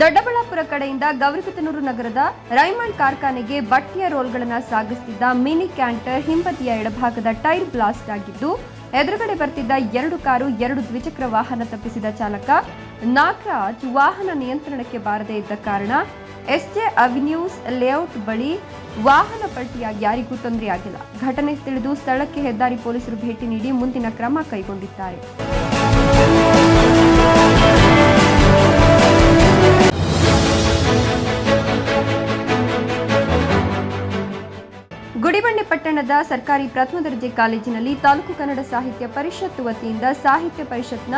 ದೊಡ್ಡಬಳ್ಳಾಪುರ ಕಡೆಯಿಂದ ಗೌರಿಕತನೂರು ನಗರದ ರೈಮಂಡ್ ಕಾರ್ಖಾನೆಗೆ ಬಟ್ಟೆಯ ರೋಲ್ಗಳನ್ನು ಸಾಗಿಸುತ್ತಿದ್ದ ಮಿನಿ ಕ್ಯಾಂಟರ್ ಹಿಂಬದಿಯ ಎಡಭಾಗದ ಟೈರ್ ಬ್ಲಾಸ್ಟ್ ಆಗಿದ್ದು, ಎದುರುಗಡೆ ಬರ್ತಿದ್ದ ಎರಡು ಕಾರು, ಎರಡು ದ್ವಿಚಕ್ರ ವಾಹನ ತಪ್ಪಿಸಿದ ಚಾಲಕ ನಾಗರಾಜ್ ವಾಹನ ನಿಯಂತ್ರಣಕ್ಕೆ ಬಾರದೇ ಇದ್ದ ಕಾರಣ ಎಸ್ಜೆ ಅವಿನ್ಯೂಸ್ ಲೇಔಟ್ ಬಳಿ ವಾಹನ ಪಲ್ಟಿಯಾಗಿ ಯಾರಿಗೂ ತೊಂದರೆಯಾಗಿಲ್ಲ. ಘಟನೆ ತಿಳಿದು ಸ್ಥಳಕ್ಕೆ ಹೆದ್ದಾರಿ ಪೊಲೀಸರು ಭೇಟಿ ನೀಡಿ ಮುಂದಿನ ಕ್ರಮ ಕೈಗೊಂಡಿದ್ದಾರೆ. ಪಟ್ಟಣದ ಸರ್ಕಾರಿ ಪ್ರಥಮ ದರ್ಜೆ ಕಾಲೇಜಿನಲ್ಲಿ ತಾಲೂಕು ಕನ್ನಡ ಸಾಹಿತ್ಯ ಪರಿಷತ್ ವತಿಯಿಂದ ಸಾಹಿತ್ಯ ಪರಿಷತ್ನ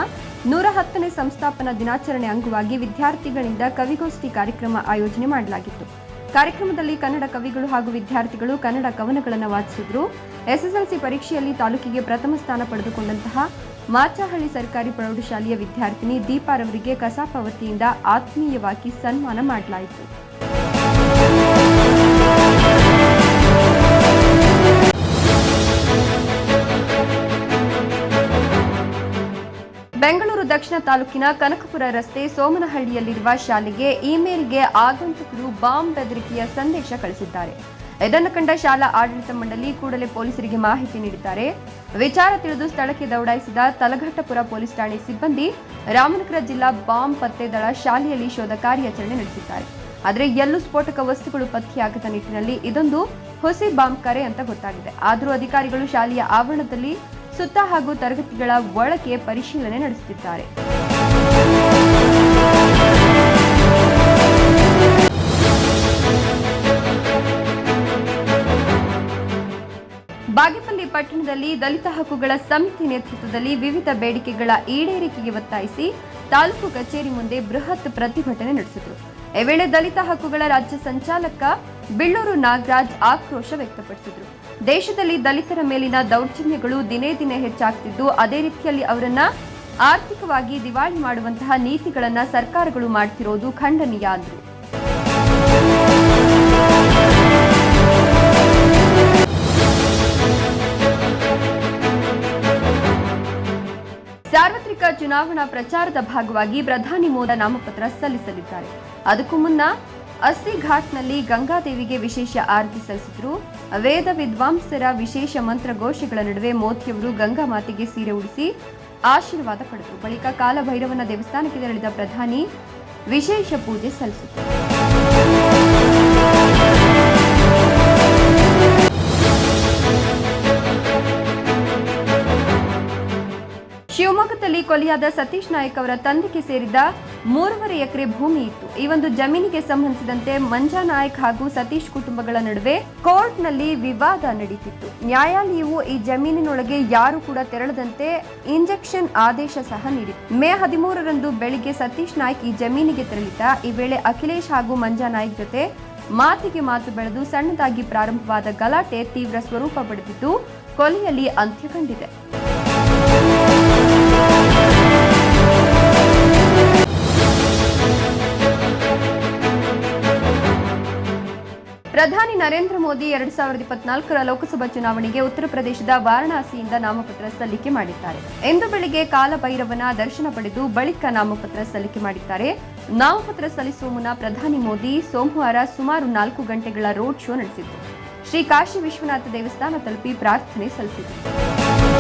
ನೂರ ಹತ್ತನೇ ಸಂಸ್ಥಾಪನಾ ದಿನಾಚರಣೆ ಅಂಗವಾಗಿ ವಿದ್ಯಾರ್ಥಿಗಳಿಂದ ಕವಿಗೋಷ್ಠಿ ಕಾರ್ಯಕ್ರಮ ಆಯೋಜನೆ ಮಾಡಲಾಗಿತ್ತು. ಕಾರ್ಯಕ್ರಮದಲ್ಲಿ ಕನ್ನಡ ಕವಿಗಳು ಹಾಗೂ ವಿದ್ಯಾರ್ಥಿಗಳು ಕನ್ನಡ ಕವನಗಳನ್ನು ವಾಚಿಸಿದ್ರು. ಎಸ್ಎಸ್ಎಲ್ಸಿ ಪರೀಕ್ಷೆಯಲ್ಲಿ ತಾಲೂಕಿಗೆ ಪ್ರಥಮ ಸ್ಥಾನ ಪಡೆದುಕೊಂಡಂತಹ ಮಾಚಹಳ್ಳಿ ಸರ್ಕಾರಿ ಪ್ರೌಢಶಾಲೆಯ ವಿದ್ಯಾರ್ಥಿನಿ ದೀಪಾರವರಿಗೆ ಕಸಾಪ ವತಿಯಿಂದ ಆತ್ಮೀಯವಾಗಿ ಸನ್ಮಾನ ಮಾಡಲಾಯಿತು. ತಾಲೂಕಿನ ಕನಕಪುರ ರಸ್ತೆ ಸೋಮನಹಳ್ಳಿಯಲ್ಲಿರುವ ಶಾಲೆಗೆ ಇಮೇಲ್ಗೆ ಆಗಂತಕರು ಬಾಂಬ್ ಬೆದರಿಕೆಯ ಸಂದೇಶ ಕಳಿಸಿದ್ದಾರೆ. ಇದನ್ನು ಕಂಡ ಶಾಲಾ ಆಡಳಿತ ಮಂಡಳಿ ಕೂಡಲೇ ಪೊಲೀಸರಿಗೆ ಮಾಹಿತಿ ನೀಡಿದ್ದಾರೆ. ವಿಚಾರ ತಿಳಿದು ಸ್ಥಳಕ್ಕೆ ದೌಡಾಯಿಸಿದ ತಲಘಟ್ಟಪುರ ಪೊಲೀಸ್ ಠಾಣೆ ಸಿಬ್ಬಂದಿ ರಾಮನಗರ ಜಿಲ್ಲಾ ಬಾಂಬ್ ಪತ್ತೆ ದಳ ಶಾಲೆಯಲ್ಲಿ ಶೋಧ ಕಾರ್ಯಾಚರಣೆ ನಡೆಸಿದ್ದಾರೆ. ಆದರೆ ಎಲ್ಲೂ ಸ್ಫೋಟಕ ವಸ್ತುಗಳು ಪತ್ತೆಯಾಗದ ನಿಟ್ಟಿನಲ್ಲಿ ಇದೊಂದು ಹುಸಿ ಬಾಂಬ್ ಕರೆ ಅಂತ ಗೊತ್ತಾಗಿದೆ. ಆದರೂ ಅಧಿಕಾರಿಗಳು ಶಾಲೆಯ ಆವರಣದಲ್ಲಿ ಸುತ್ತ ಹಾಗೂ ತರಗತಿಗಳ ಒಳಗೆ ಪರಿಶೀಲನೆ ನಡೆಸುತ್ತಿದ್ದಾರೆ. ಬಾಗೇಪಲ್ಲಿ ಪಟ್ಟಣದಲ್ಲಿ ದಲಿತ ಹಕ್ಕುಗಳ ಸಮಿತಿ ನೇತೃತ್ವದಲ್ಲಿ ವಿವಿಧ ಬೇಡಿಕೆಗಳ ಈಡೇರಿಕೆಗೆ ಒತ್ತಾಯಿಸಿ ತಾಲೂಕು ಕಚೇರಿ ಮುಂದೆ ಬೃಹತ್ ಪ್ರತಿಭಟನೆ ನಡೆಸಿದರು. ಈ ವೇಳೆ ದಲಿತ ಹಕ್ಕುಗಳ ರಾಜ್ಯ ಸಂಚಾಲಕ ಬಿಳ್ಳೂರು ನಾಗರಾಜ್ ಆಕ್ರೋಶ ವ್ಯಕ್ತಪಡಿಸಿದರು. ದೇಶದಲ್ಲಿ ದಲಿತರ ಮೇಲಿನ ದೌರ್ಜನ್ಯಗಳು ದಿನೇ ದಿನೇ ಹೆಚ್ಚಾಗ್ತಿದ್ದು, ಅದೇ ರೀತಿಯಲ್ಲಿ ಅವರನ್ನ ಆರ್ಥಿಕವಾಗಿ ದಿವಾಳಿ ಮಾಡುವಂತಹ ನೀತಿಗಳನ್ನ ಸರ್ಕಾರಗಳು ಮಾಡ್ತಿರೋದು ಖಂಡನೀಯ ಅಂದರು. ಸಾರ್ವತ್ರಿಕ ಚುನಾವಣಾ ಪ್ರಚಾರದ ಭಾಗವಾಗಿ ಪ್ರಧಾನಿ ಮೋದಿ ನಾಮಪತ್ರ ಸಲ್ಲಿಸಲಿದ್ದಾರೆ. ಅದಕ್ಕೂ ಮುನ್ನ ಅಸ್ಸಿ ಘಾಟ್ನಲ್ಲಿ ಗಂಗಾದೇವಿಗೆ ವಿಶೇಷ ಆರತಿ ಸಲ್ಲಿಸಿದ್ರು. ವೇದ ವಿದ್ವಾಂಸರ ವಿಶೇಷ ಮಂತ್ರಘೋಷಗಳ ನಡುವೆ ಮೋದಿಯವರು ಗಂಗಾ ಮಾತೆಗೆ ಸೀರೆ ಉಡಿಸಿ ಆಶೀರ್ವಾದ ಪಡೆದರು. ಬಳಿಕ ಕಾಲಭೈರವನ ದೇವಸ್ಥಾನಕ್ಕೆ ತೆರಳಿದ ಪ್ರಧಾನಿ ವಿಶೇಷ ಪೂಜೆ ಸಲ್ಲಿಸಿದರು ಶಿವಮೊಗ್ಗದಲ್ಲಿ ಕೊಲೆಯಾದ ಸತೀಶ್ ನಾಯಕ್ ಅವರ ತಂದೆಗೆ ಸೇರಿದ ಮೂರುವರೆ ಎಕರೆ ಭೂಮಿ ಇತ್ತು. ಈ ಒಂದು ಜಮೀನಿಗೆ ಸಂಬಂಧಿಸಿದಂತೆ ಮಂಜಾ ನಾಯಕ್ ಹಾಗೂ ಸತೀಶ್ ಕುಟುಂಬಗಳ ನಡುವೆ ಕೋರ್ಟ್ನಲ್ಲಿ ವಿವಾದ ನಡೀತಿತ್ತು. ನ್ಯಾಯಾಲಯವು ಈ ಜಮೀನಿನೊಳಗೆ ಯಾರು ಕೂಡ ತೆರಳದಂತೆ ಇಂಜೆಕ್ಷನ್ ಆದೇಶ ಸಹ ನೀಡಿತ್ತು. ಮೇ ಹದಿಮೂರರಂದು ಬೆಳಿಗ್ಗೆ ಸತೀಶ್ ನಾಯ್ಕ್ ಈ ಜಮೀನಿಗೆ ತೆರಳಿದ್ದ. ಈ ವೇಳೆ ಅಖಿಲೇಶ್ ಹಾಗೂ ಮಂಜಾ ನಾಯ್ಕ್ ಜೊತೆ ಮಾತಿಗೆ ಮಾತು ಬೆಳೆದು ಸಣ್ಣದಾಗಿ ಪ್ರಾರಂಭವಾದ ಗಲಾಟೆ ತೀವ್ರ ಸ್ವರೂಪ ಪಡೆದಿದ್ದು ಕೊಲೆಯಲ್ಲಿ ಅಂತ್ಯ ಕಂಡಿದೆ ಪ್ರಧಾನಿ ನರೇಂದ್ರ ಮೋದಿ ಎರಡ್ ಸಾವಿರದ ಇಪ್ಪತ್ನಾಲ್ಕರ ಲೋಕಸಭಾ ಚುನಾವಣೆಗೆ ಉತ್ತರ ಪ್ರದೇಶದ ವಾರಣಾಸಿಯಿಂದ ನಾಮಪತ್ರ ಸಲ್ಲಿಕೆ ಮಾಡಿದ್ದಾರೆ. ಇಂದು ಬೆಳಿಗ್ಗೆ ಕಾಲಭೈರವನ ದರ್ಶನ ಪಡೆದು ಬಳಿಕ ನಾಮಪತ್ರ ಸಲ್ಲಿಕೆ ಮಾಡಿದ್ದಾರೆ. ನಾಮಪತ್ರ ಸಲ್ಲಿಸುವ ಮುನ್ನ ಪ್ರಧಾನಿ ಮೋದಿ ಸೋಮವಾರ ಸುಮಾರು ನಾಲ್ಕು ಗಂಟೆಗಳ ರೋಡ್ ಶೋ ನಡೆಸಿದ್ರು. ಶ್ರೀ ಕಾಶಿ ವಿಶ್ವನಾಥ ದೇವಸ್ಥಾನ ತಲುಪಿ ಪ್ರಾರ್ಥನೆ ಸಲ್ಲಿಸಿದರು.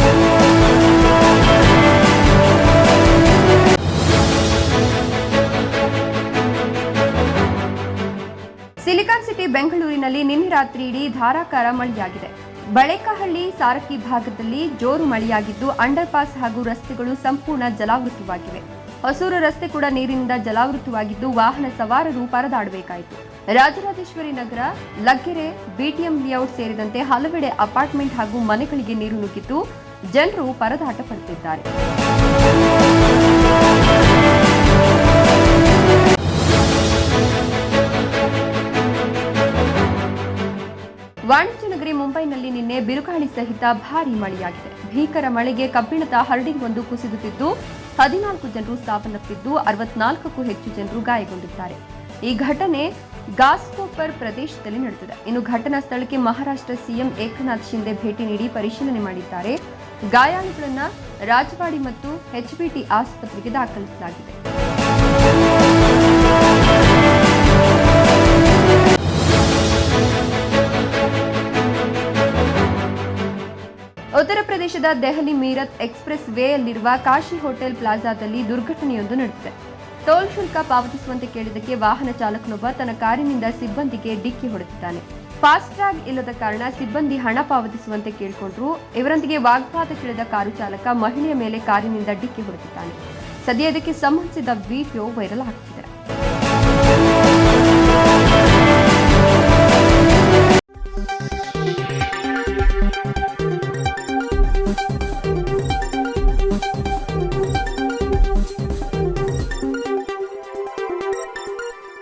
ಬೆಂಗಳೂರಿನಲ್ಲಿ ನಿನ್ನೆ ರಾತ್ರಿ ಇಡೀ ಧಾರಾಕಾರ ಮಳೆಯಾಗಿದೆ. ಬಳೆಕಹಳ್ಳಿ, ಸಾರಕ್ಕಿ ಭಾಗದಲ್ಲಿ ಜೋರು ಮಳೆಯಾಗಿದ್ದು ಅಂಡರ್ ಪಾಸ್ ಹಾಗೂ ರಸ್ತೆಗಳು ಸಂಪೂರ್ಣ ಜಲಾವೃತವಾಗಿವೆ. ಹೊಸೂರು ರಸ್ತೆ ಕೂಡ ನೀರಿನಿಂದ ಜಲಾವೃತವಾಗಿದ್ದು ವಾಹನ ಸವಾರರು ಪರದಾಡಬೇಕಾಯಿತು. ರಾಜರಾಜೇಶ್ವರಿ ನಗರ, ಲಗ್ಗೆರೆ, ಬಿಟಿಎಂ ಲೇಔಟ್ ಸೇರಿದಂತೆ ಹಲವೆಡೆ ಅಪಾರ್ಟ್ಮೆಂಟ್ ಹಾಗೂ ಮನೆಗಳಿಗೆ ನೀರು ನುಗ್ಗಿದ್ದು ಜನರು ಪರದಾಟ ಪಡುತ್ತಿದ್ದಾರೆ. ನಿನ್ನೆ ಬಿರುಗಾಳಿ ಸಹಿತ ಭಾರೀ ಮಳೆಯಾಗಿದೆ. ಭೀಕರ ಮಳೆಗೆ ಕಬ್ಬಿಣದ ಹರ್ಡಿಂಗ್ ಒಂದು ಕುಸಿದುತ್ತಿದ್ದು, ಹದಿನಾಲ್ಕು ಜನರು ಸಾವನ್ನಪ್ಪಿದ್ದು, ಅರವತ್ನಾಲ್ಕಕ್ಕೂ ಹೆಚ್ಚು ಜನರು ಗಾಯಗೊಂಡಿದ್ದಾರೆ. ಈ ಘಟನೆ ಗಾಸ್ಕೋಪರ್ ಪ್ರದೇಶದಲ್ಲಿ ನಡೆದಿದೆ. ಇನ್ನು ಘಟನಾ ಸ್ಥಳಕ್ಕೆ ಮಹಾರಾಷ್ಟ್ರ ಸಿಎಂ ಏಕನಾಥ್ ಶಿಂದೆ ಭೇಟಿ ನೀಡಿ ಪರಿಶೀಲನೆ ಮಾಡಿದ್ದಾರೆ. ಗಾಯಾಳುಗಳನ್ನು ರಾಜವಾಡಿ ಮತ್ತು ಎಚ್ಬಿಟಿ ಆಸ್ಪತ್ರೆಗೆ ದಾಖಲಿಸಲಾಗಿದೆ. ಪ್ರದೇಶದ ದೆಹಲಿ ಮೀರತ್ ಎಕ್ಸ್ಪ್ರೆಸ್ ವೇಯಲ್ಲಿರುವ ಕಾಶಿ ಹೋಟೆಲ್ ಪ್ಲಾಜಾದಲ್ಲಿ ದುರ್ಘಟನೆಯೊಂದು ನಡೆದಿದೆ. ಟೋಲ್ ಶುಲ್ಕ ಪಾವತಿಸುವಂತೆ ಕೇಳಿದ್ದಕ್ಕೆ ವಾಹನ ಚಾಲಕನೊಬ್ಬ ತನ್ನ ಕಾರಿನಿಂದ ಸಿಬ್ಬಂದಿಗೆ ಡಿಕ್ಕಿ ಹೊಡೆದಿದ್ದಾನೆ. ಫಾಸ್ಟ್ಯಾಗ್ ಇಲ್ಲದ ಕಾರಣ ಸಿಬ್ಬಂದಿ ಹಣ ಪಾವತಿಸುವಂತೆ ಕೇಳಿಕೊಂಡ್ರು. ಇವರೊಂದಿಗೆ ವಾಗ್ವಾದಕ್ಕಿಳಿದ ಕಾರು ಚಾಲಕ ಮಹಿಳೆಯ ಮೇಲೆ ಕಾರಿನಿಂದ ಡಿಕ್ಕಿ ಹೊಡೆದಿದ್ದಾನೆ. ಸದ್ಯ ಇದಕ್ಕೆ ಸಂಬಂಧಿಸಿದ ವಿಡಿಯೋ ವೈರಲ್ ಆಗ್ತಿದೆ.